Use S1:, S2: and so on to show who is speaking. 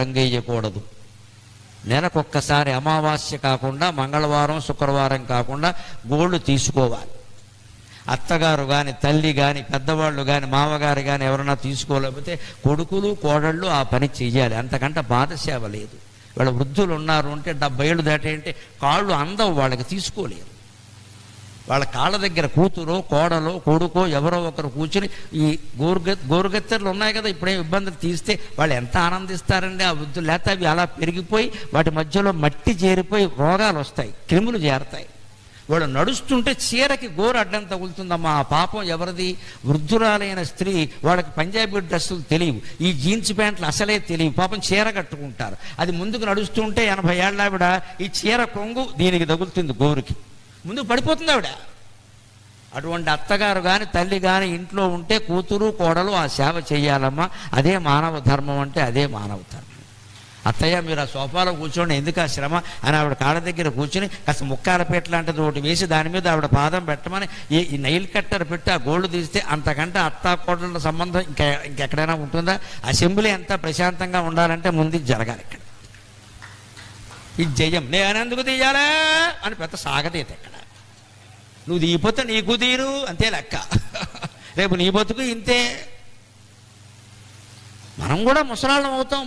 S1: రంగేయకూడదు నెలకొక్కసారి అమావాస్య కాకుండా మంగళవారం శుక్రవారం కాకుండా గోళ్ళు తీసుకోవాలి. అత్తగారు కానీ తల్లి కానీ పెద్దవాళ్ళు కానీ మామగారు కానీ ఎవరైనా తీసుకోలేకపోతే కొడుకులు కోడళ్ళు ఆ పని చెయ్యాలి. అంతకంటే బాధ సేవ లేదు. వాళ్ళ వృద్ధులు ఉన్నారు అంటే డెబ్బై ఏళ్ళు దాటేంటే? కాళ్ళు అందవు వాళ్ళకి తీసుకోలేరు. వాళ్ళ కాళ్ళ దగ్గర కూతురో కోడలో కొడుకో ఎవరో ఒకరు కూర్చుని ఈ గోరుగ గోరుగత్తెలు ఉన్నాయి కదా ఇప్పుడే ఇబ్బందులు తీస్తే వాళ్ళు ఎంత ఆనందిస్తారండి? ఆ వృద్ధులు లేకపోతే అవి అలా పెరిగిపోయి వాటి మధ్యలో మట్టి చేరిపోయి రోగాలు వస్తాయి క్రిములు చేరతాయి. వాళ్ళు నడుస్తుంటే చీరకి గోరు అడ్డం తగులుతుందమ్మా ఆ పాపం ఎవరిది? వృద్ధురాలైన స్త్రీ వాళ్ళకి పంజాబీ డ్రెస్సులు తెలియవు ఈ జీన్స్ ప్యాంట్లు అసలే తెలియవు పాపం చీర కట్టుకుంటారు. అది ముందుకు నడుస్తుంటే ఎనభై ఏళ్ళ ఆవిడ ఈ చీర కొంగు దీనికి తగులుతుంది గోరుకి. ముందు పడిపోతుంది ఆవిడ. అటువంటి అత్తగారు కానీ తల్లి కానీ ఇంట్లో ఉంటే కూతురు కోడలు ఆ సేవ చేయాలమ్మా. అదే మానవ ధర్మం అంటే అదే మానవ ధర్మం. అత్తయ్య మీరు ఆ సోఫాలో కూర్చోండి ఎందుకు ఆ శ్రమ? అని ఆవిడ కాళ్ళ దగ్గర కూర్చుని కాస్త ముక్కాల లాంటిది ఒకటి వేసి దాని మీద ఆవిడ పాదం పెట్టమని ఈ నైల్ కట్టర్ పెట్టి ఆ గోల్డ్ తీస్తే అంతకంటే అత్త కోడల సంబంధం ఇంకా ఇంకెక్కడైనా ఉంటుందా? అసెంబ్లీ ఎంత ప్రశాంతంగా ఉండాలంటే ముందు జరగాలి ఇక్కడ. ఇది జయం నేను ఎందుకు తీయాలా? అని పెద్ద సాగతీత ఇక్కడ. నువ్వు తీయపోతే నీకు తీరు అంతే లెక్క. రేపు నీ బతుకు ఇంతే. మనం కూడా ముసలాళ్ళం అవుతాం.